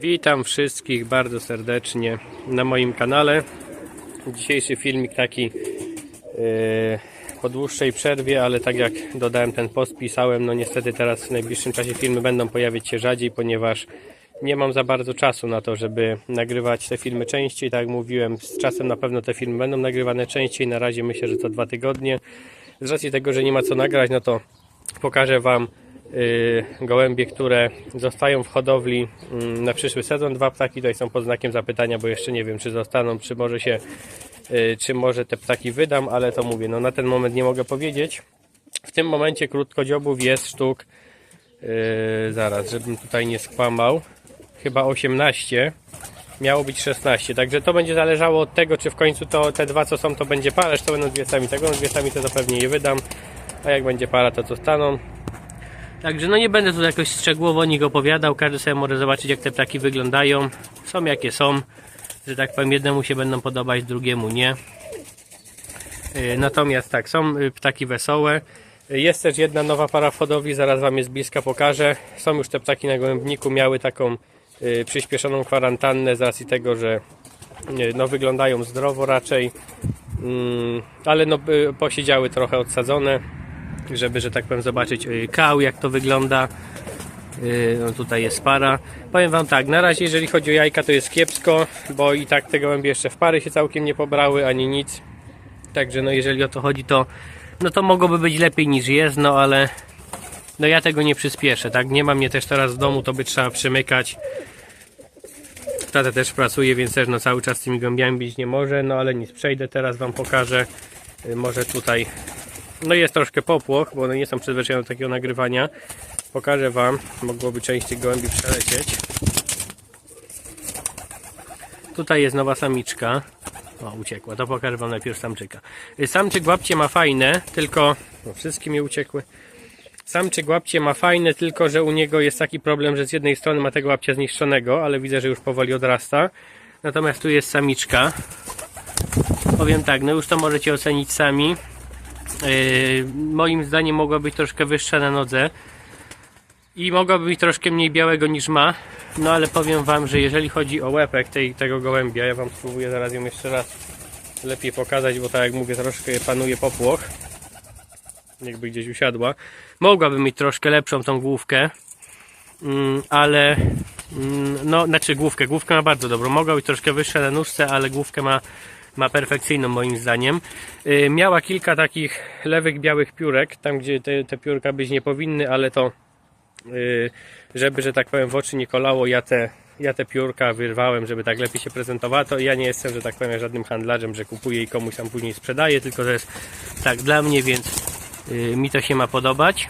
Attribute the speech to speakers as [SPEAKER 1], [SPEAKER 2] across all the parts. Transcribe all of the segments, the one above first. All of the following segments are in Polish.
[SPEAKER 1] Witam wszystkich bardzo serdecznie na moim kanale. Dzisiejszy filmik taki yy, po dłuższej przerwie, ale tak jak dodałem ten post, pisałem, no niestety teraz w najbliższym czasie filmy będą pojawiać się rzadziej, ponieważ nie mam za bardzo czasu na to, żeby nagrywać te filmy częściej. Tak jak mówiłem, z czasem na pewno te filmy będą nagrywane częściej. Na razie myślę, że co dwa tygodnie. Z racji tego, że nie ma co nagrać, no to pokażę Wam gołębie, które zostają w hodowli mm, na przyszły sezon. Dwa ptaki tutaj są pod znakiem zapytania, bo jeszcze nie wiem, czy zostaną, czy może się, y, czy może te ptaki wydam, ale to mówię, no na ten moment nie mogę powiedzieć. W tym momencie krótkodziobów jest sztuk, yy, zaraz, żebym tutaj nie skłamał, chyba 18. Miało być 16, także to będzie zależało od tego, czy w końcu to te dwa co są, to będzie para, czy to będą dwie sami. Tak będą dwie sami, to, to pewnie je wydam, a jak będzie para, to zostaną. Także no nie będę tu jakoś szczegółowo o nich opowiadał, każdy sobie może zobaczyć jak te ptaki wyglądają. Są jakie są, że tak powiem jednemu się będą podobać, drugiemu nie. Yy, Natomiast tak, są y, ptaki wesołe. Y, Jest też jedna nowa para w hodowli, zaraz Wam je z bliska pokażę. Są już te ptaki na gołębniku, miały taką przyspieszoną kwarantannę z racji tego, że no, wyglądają zdrowo raczej, Mm, ale no, posiedziały trochę odsadzone, żeby, że tak powiem, zobaczyć y, kał, jak to wygląda. Yy, No tutaj jest para. Powiem Wam tak, na razie jeżeli chodzi o jajka to jest kiepsko, bo i tak te gołębie jeszcze w pary się całkiem nie pobrały, ani nic. Także no jeżeli o to chodzi to no to mogłoby być lepiej niż jest, no ale no ja tego nie przyspieszę, tak? Nie ma mnie też teraz w domu, to by trzeba przymykać. Tata też pracuje, więc też no cały czas tymi gołębiami być nie może, no ale nic, przejdę teraz Wam pokażę. Yy, Może tutaj no jest troszkę popłoch, bo one nie są przyzwyczajone do takiego nagrywania. Pokażę Wam, mogłoby część tych gołębi przelecieć. Tutaj jest nowa samiczka. O, uciekła. To pokażę Wam najpierw samczyka. Samczyk łapcie ma fajne, tylko... No, wszystkie mi uciekły. Samczyk łapcie ma fajne, tylko że u niego jest taki problem, że z jednej strony ma tego łapcia zniszczonego, ale widzę, że już powoli odrasta. Natomiast tu jest samiczka. Powiem tak, no już to możecie ocenić sami. Yy, moim zdaniem mogła być troszkę wyższa na nodze i mogłaby być troszkę mniej białego niż ma. No ale powiem Wam, że jeżeli chodzi o łepek tej, tego gołębia, ja Wam spróbuję zaraz ją jeszcze raz lepiej pokazać, bo tak jak mówię, troszkę panuje popłoch. Jakby gdzieś usiadła. Mogłaby mieć troszkę lepszą tą główkę, mm, ale mm, no, znaczy główkę, główkę ma bardzo dobrą. Mogła być troszkę wyższa na nóżce, ale główkę ma ma perfekcyjną moim zdaniem. Yy, miała kilka takich lewych, białych piórek, tam gdzie te, te piórka być nie powinny, ale to yy, żeby, że tak powiem, w oczy nie kolało, ja te, ja te piórka wyrwałem, żeby tak lepiej się prezentowała, to ja nie jestem, że tak powiem, żadnym handlarzem, że kupuję i komuś tam później sprzedaję, tylko to jest tak dla mnie, więc yy, mi to się ma podobać.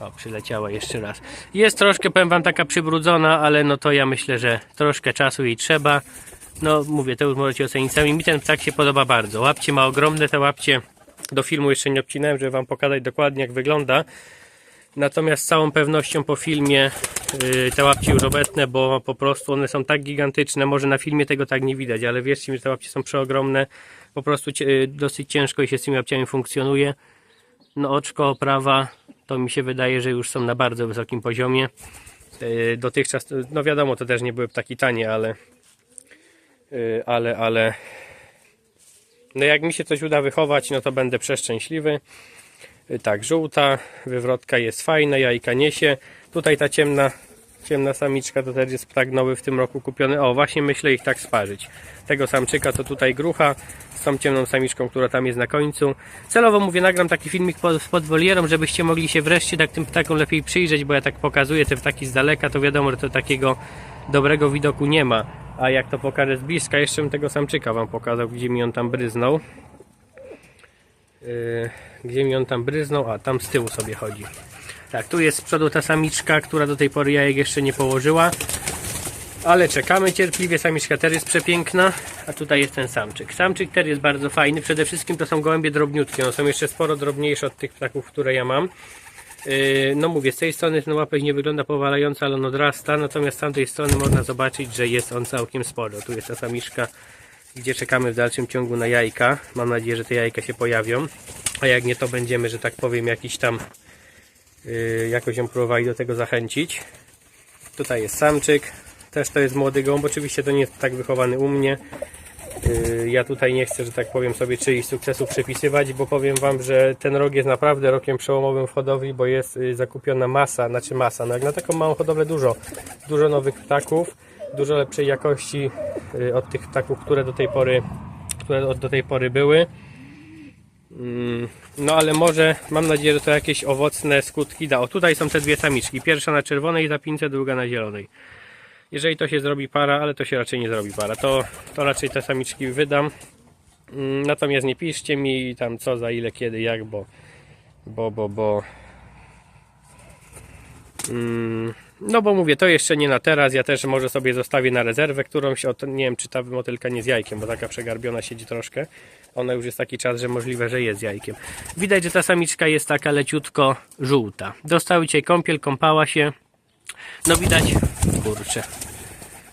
[SPEAKER 1] O, przyleciała jeszcze raz. Jest troszkę, powiem wam, taka przybrudzona, ale no to ja myślę, że troszkę czasu jej trzeba. No mówię, to już możecie ocenić sami. Mi ten ptak się podoba bardzo. Łapcie ma ogromne, te łapcie do filmu jeszcze nie obcinałem, żeby wam pokazać dokładnie jak wygląda. Natomiast z całą pewnością po filmie yy, te łapcie już obecne, bo po prostu one są tak gigantyczne. Może na filmie tego tak nie widać, ale wierzcie mi, że te łapcie są przeogromne. Po prostu yy, dosyć ciężko i się z tymi łapciami funkcjonuje. No oczko, oprawa, to mi się wydaje, że już są na bardzo wysokim poziomie. Yy, dotychczas, no wiadomo, to też nie były ptaki tanie, ale ale, ale no jak mi się coś uda wychować, no to będę przeszczęśliwy. Yy, Tak, żółta, wywrotka jest fajna, jajka niesie. Tutaj ta ciemna, ciemna samiczka to też jest ptak nowy w tym roku kupiony. O, właśnie myślę ich tak sparzyć. Tego samczyka to tutaj grucha z tą ciemną samiczką, która tam jest na końcu. Celowo mówię, nagram taki filmik pod, pod wolierą, żebyście mogli się wreszcie tak tym ptakom lepiej przyjrzeć, bo ja tak pokazuję te ptaki z daleka, to wiadomo, że to takiego dobrego widoku nie ma. A jak to pokażę z bliska, jeszcze bym tego samczyka wam pokazał, gdzie mi on tam bryznął. Yy, gdzie mi on tam bryznął? A, tam z tyłu sobie chodzi. Tak, tu jest z przodu ta samiczka, która do tej pory jajek jeszcze nie położyła. Ale czekamy cierpliwie, samiczka też jest przepiękna, a tutaj jest ten samczyk. Samczyk też jest bardzo fajny, przede wszystkim to są gołębie drobniutkie, one są jeszcze sporo drobniejsze od tych ptaków, które ja mam. Yy, No mówię, z tej strony ten łapek nie wygląda powalająco, ale on odrasta, natomiast z tamtej strony można zobaczyć, że jest on całkiem sporo. Tu jest ta samiczka, gdzie czekamy w dalszym ciągu na jajka. Mam nadzieję, że te jajka się pojawią, a jak nie to będziemy, że tak powiem, jakiś tam yy, jakoś ją próbowali do tego zachęcić. Tutaj jest samczyk. Też to jest młody gołąb. Oczywiście to nie jest tak wychowany u mnie. Yy, Ja tutaj nie chcę, że tak powiem, sobie czyichś sukcesów przypisywać, bo powiem Wam, że ten rok jest naprawdę rokiem przełomowym w hodowli, bo jest yy, zakupiona masa, znaczy masa, no jak na taką małą hodowlę dużo, dużo nowych ptaków, dużo lepszej jakości yy, od tych ptaków, które do tej pory, które do tej pory były. Mm, No ale może, mam nadzieję, że to jakieś owocne skutki da. O, tutaj są te dwie samiczki. Pierwsza na czerwonej zapince, druga na zielonej. Jeżeli to się zrobi para, ale to się raczej nie zrobi para, to, to raczej te samiczki wydam. Mm, Natomiast nie piszcie mi tam co, za ile, kiedy, jak, bo bo, bo, bo mm, no bo mówię, to jeszcze nie na teraz, ja też może sobie zostawię na rezerwę którąś, od, nie wiem czy ta motylka nie z jajkiem, bo taka przegarbiona siedzi troszkę, ona już jest taki czas, że możliwe, że jest z jajkiem. Widać, że ta samiczka jest taka leciutko żółta. Dostały dzisiaj kąpiel, kąpała się, no widać, kurczę,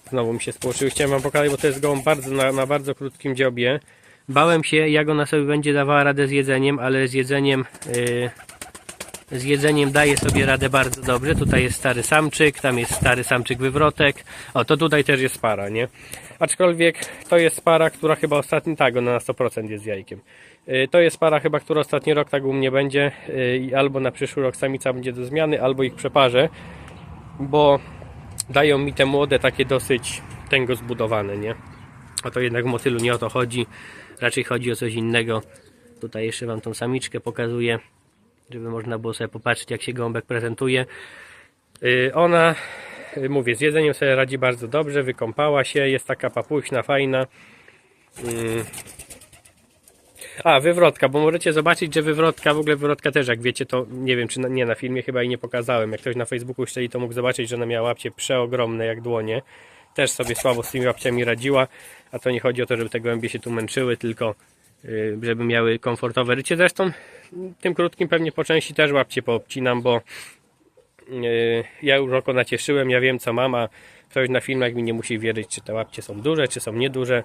[SPEAKER 1] znowu mi się spłoczyły, chciałem wam pokazać, bo to jest gołąb bardzo, na, na bardzo krótkim dziobie. Bałem się, jak ona sobie będzie dawała radę z jedzeniem, ale z jedzeniem, yy, z jedzeniem daje sobie radę bardzo dobrze. Tutaj jest stary samczyk, tam jest stary samczyk wywrotek. O, to tutaj też jest para, nie? Aczkolwiek to jest para, która chyba ostatni, tak, ona na 100% jest jajkiem. Yy, To jest para chyba, która ostatni rok tak u mnie będzie yy, albo na przyszły rok samica będzie do zmiany, albo ich przeparzę, bo dają mi te młode takie dosyć tęgo zbudowane, nie? A to jednak w motylu nie o to chodzi, raczej chodzi o coś innego. Tutaj jeszcze Wam tą samiczkę pokazuję, żeby można było sobie popatrzeć jak się gąbek prezentuje. Yy, Ona, yy, mówię, z jedzeniem sobie radzi bardzo dobrze, wykąpała się, jest taka papuśna, fajna. Yy. A, wywrotka, bo możecie zobaczyć, że wywrotka, w ogóle wywrotka też, jak wiecie, to nie wiem, czy na, nie na filmie chyba i nie pokazałem. Jak ktoś na Facebooku śledzi, to mógł zobaczyć, że ona miała łapcie przeogromne jak dłonie. Też sobie słabo z tymi łapciami radziła, a to nie chodzi o to, żeby te gołębie się tu męczyły, tylko yy, żeby miały komfortowe rycie. Zresztą tym krótkim pewnie po części też łapcie poobcinam, bo yy, ja już oko nacieszyłem, ja wiem co mam, a ktoś na filmach mi nie musi wierzyć, czy te łapcie są duże, czy są nieduże.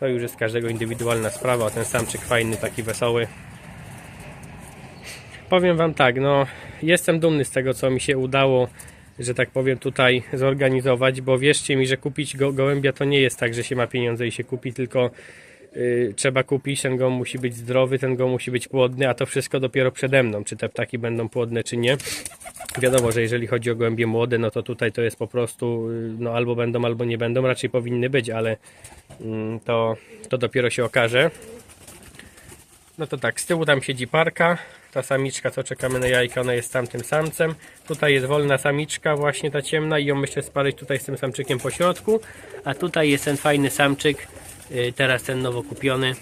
[SPEAKER 1] To już jest każdego indywidualna sprawa. Ten samczyk fajny, taki wesoły. Powiem Wam tak, no jestem dumny z tego, co mi się udało, że tak powiem, tutaj zorganizować, bo wierzcie mi, że kupić go, gołębia to nie jest tak, że się ma pieniądze i się kupi, tylko trzeba kupić, ten gołąb musi być zdrowy, ten gołąb musi być płodny, a to wszystko dopiero przede mną, czy te ptaki będą płodne, czy nie. Wiadomo, że jeżeli chodzi o gołębie młode, no to tutaj to jest po prostu, y, no albo będą, albo nie będą, raczej powinny być, ale mm, to, to dopiero się okaże. No to tak, z tyłu tam siedzi parka, ta samiczka, co czekamy na jajka, ona jest tamtym samcem. Tutaj jest wolna samiczka, właśnie ta ciemna i ją myślę sparzyć tutaj z tym samczykiem po środku. A tutaj jest ten fajny samczyk, y, teraz ten nowo kupiony.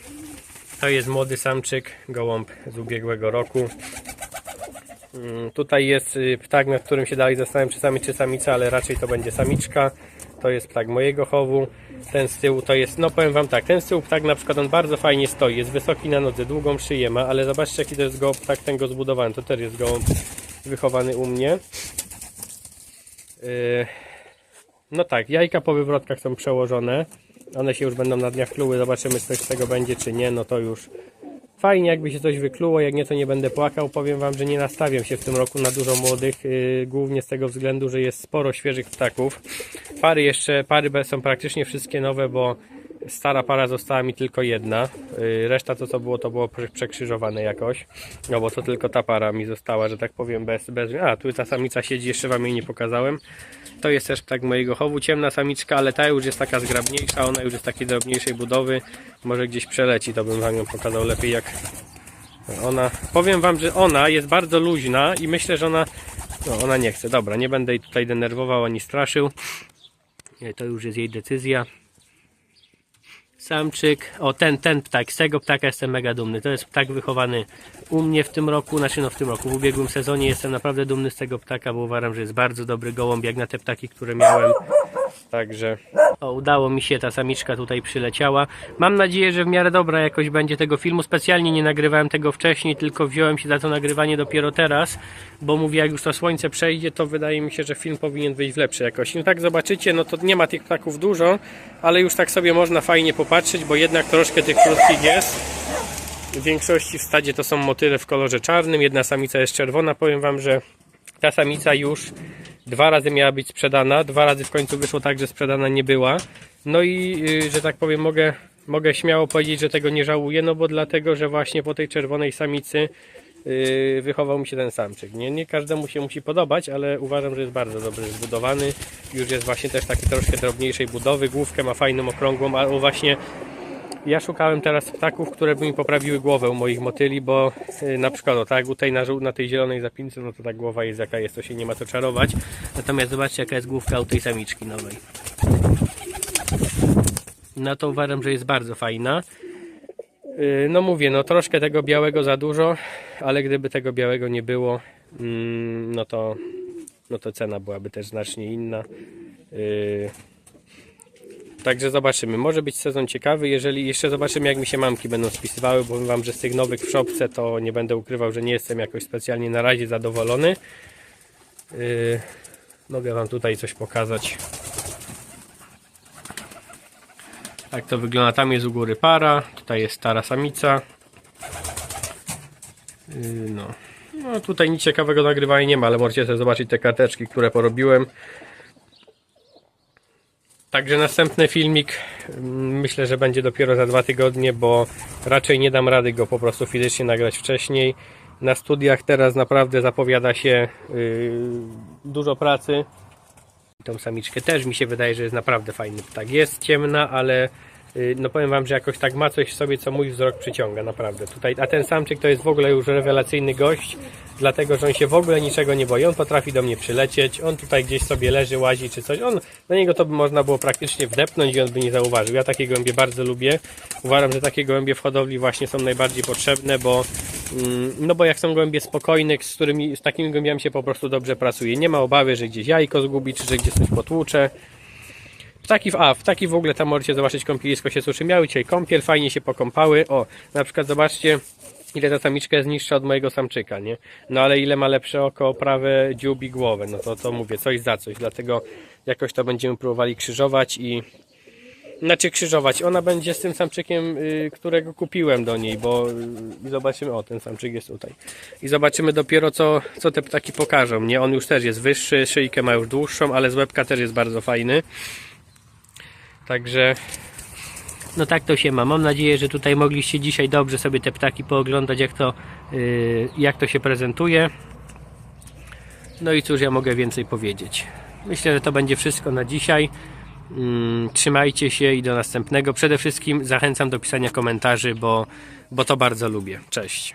[SPEAKER 1] To jest młody samczyk, gołąb z ubiegłego roku. Mm, Tutaj jest y, ptak, nad którym się dalej zastanawiam, czy samiec, czy samica, ale raczej to będzie samiczka. To jest ptak mojego chowu. Ten z tyłu to jest, no powiem wam tak, ten z tyłu ptak na przykład on bardzo fajnie stoi, jest wysoki na nodze, długą szyję ma, ale zobaczcie jaki to jest gołąb, ptak ten go zbudowany, to też jest gołąb wychowany u mnie. Yy, No tak, jajka po wywrotkach są przełożone. One się już będą na dniach kluły, zobaczymy czy coś z tego będzie czy nie, no to już Fajnie jakby się coś wykluło, jak nie to nie będę płakał. Powiem Wam, że nie nastawiam się w tym roku na dużo młodych, yy, głównie z tego względu, że jest sporo świeżych ptaków. Pary jeszcze, pary są praktycznie wszystkie nowe, bo stara para została mi tylko jedna. Yy, reszta to co było, to było prze- przekrzyżowane jakoś. No bo to tylko ta para mi została, że tak powiem, bez... bez... A, tu ta samica siedzi, jeszcze Wam jej nie pokazałem. To jest też ptak mojego chowu, ciemna samiczka, ale ta już jest taka zgrabniejsza, ona już jest takiej drobniejszej budowy. Może gdzieś przeleci, to bym Wam ją pokazał lepiej jak ona. Powiem Wam, że ona jest bardzo luźna i myślę, że ona. No, ona nie chce. Dobra, nie będę jej tutaj denerwował ani straszył. To już jest jej decyzja. Samczyk. O, ten, ten ptak. Z tego ptaka jestem mega dumny. To jest ptak wychowany u mnie w tym roku. Znaczy, no w tym roku, w ubiegłym sezonie jestem naprawdę dumny z tego ptaka, bo uważam, że jest bardzo dobry gołąb, jak na te ptaki, które miałem. Także o, udało mi się, ta samiczka tutaj przyleciała. Mam nadzieję, że w miarę dobra jakoś będzie tego filmu. Specjalnie nie nagrywałem tego wcześniej, tylko wziąłem się za to nagrywanie dopiero teraz, bo mówię, jak już to słońce przejdzie, to wydaje mi się, że film powinien wyjść w lepszej jakości. No tak zobaczycie, no to nie ma tych ptaków dużo, ale już tak sobie można fajnie popatrzeć, bo jednak troszkę tych krótkich jest. W większości w stadzie to są motyle w kolorze czarnym, jedna samica jest czerwona. Powiem Wam, że ta samica już Dwa razy miała być sprzedana, dwa razy w końcu wyszło tak, że sprzedana nie była. No i, y, że tak powiem, mogę, mogę śmiało powiedzieć, że tego nie żałuję, no bo dlatego, że właśnie po tej czerwonej samicy yy, wychował mi się ten samczyk. Nie, nie każdemu się musi podobać, ale uważam, że jest bardzo dobrze zbudowany. Już jest właśnie też taki troszkę drobniejszej budowy. Główkę ma fajną, okrągłą, ale właśnie ja szukałem teraz ptaków, które by mi poprawiły głowę u moich motyli, bo yy, na przykład o, tak, tutaj na, żół- na tej zielonej zapince, no to ta głowa jest jaka jest, to się nie ma co czarować. Natomiast zobaczcie jaka jest główka u tej samiczki nowej. No to uważam, że jest bardzo fajna. Yy, No mówię, no troszkę tego białego za dużo, ale gdyby tego białego nie było, mm, no to, no to cena byłaby też znacznie inna. Także zobaczymy. Może być sezon ciekawy, jeżeli jeszcze zobaczymy jak mi się mamki będą spisywały, powiem wam, że z tych nowych w szopce to nie będę ukrywał, że nie jestem jakoś specjalnie na razie zadowolony. Yy, mogę wam tutaj coś pokazać. Tak to wygląda. Tam jest u góry para, tutaj jest stara samica. Yy, No. no tutaj nic ciekawego nagrywania nie ma, ale możecie sobie zobaczyć te karteczki, które porobiłem. Także następny filmik mm, myślę, że będzie dopiero za dwa tygodnie, bo raczej nie dam rady go po prostu fizycznie nagrać wcześniej. Na studiach teraz naprawdę zapowiada się yy, dużo pracy. Tą samiczkę też mi się wydaje, że jest naprawdę fajny ptak. Jest ciemna, ale no powiem Wam, że jakoś tak ma coś w sobie, co mój wzrok przyciąga, naprawdę. Tutaj, a ten samczyk to jest w ogóle już rewelacyjny gość, dlatego, że on się w ogóle niczego nie boi. On potrafi do mnie przylecieć, on tutaj gdzieś sobie leży, łazi czy coś. On, na niego to by można było praktycznie wdepnąć i on by nie zauważył. Ja takie gołębie bardzo lubię. Uważam, że takie gołębie w hodowli właśnie są najbardziej potrzebne, bo mm, no bo jak są gołębie spokojne, z którymi, z takimi gołębiami się po prostu dobrze pracuje. Nie ma obawy, że gdzieś jajko zgubi, czy że gdzieś coś potłucze. Ptaki w A, ptaki w ogóle tam możecie zobaczyć kąpielisko się suszy. Miały dzisiaj kąpiel, fajnie się pokąpały. O, na przykład zobaczcie ile ta samiczka jest niższa od mojego samczyka, nie? No ale ile ma lepsze oko, prawe dziób i głowę. No to, to mówię, coś za coś. Dlatego jakoś to będziemy próbowali krzyżować i znaczy krzyżować. Ona będzie z tym samczykiem, y, którego kupiłem do niej, bo y, zobaczymy, o ten samczyk jest tutaj. I zobaczymy dopiero co, co te ptaki pokażą, nie? On już też jest wyższy, szyjkę ma już dłuższą, ale z łebka też jest bardzo fajny. Także no tak to się ma. Mam nadzieję, że tutaj mogliście dzisiaj dobrze sobie te ptaki pooglądać, jak to, yy, jak to się prezentuje. No i cóż ja mogę więcej powiedzieć. Myślę, że to będzie wszystko na dzisiaj. Mm, Trzymajcie się i do następnego. Przede wszystkim zachęcam do pisania komentarzy, bo, bo to bardzo lubię. Cześć.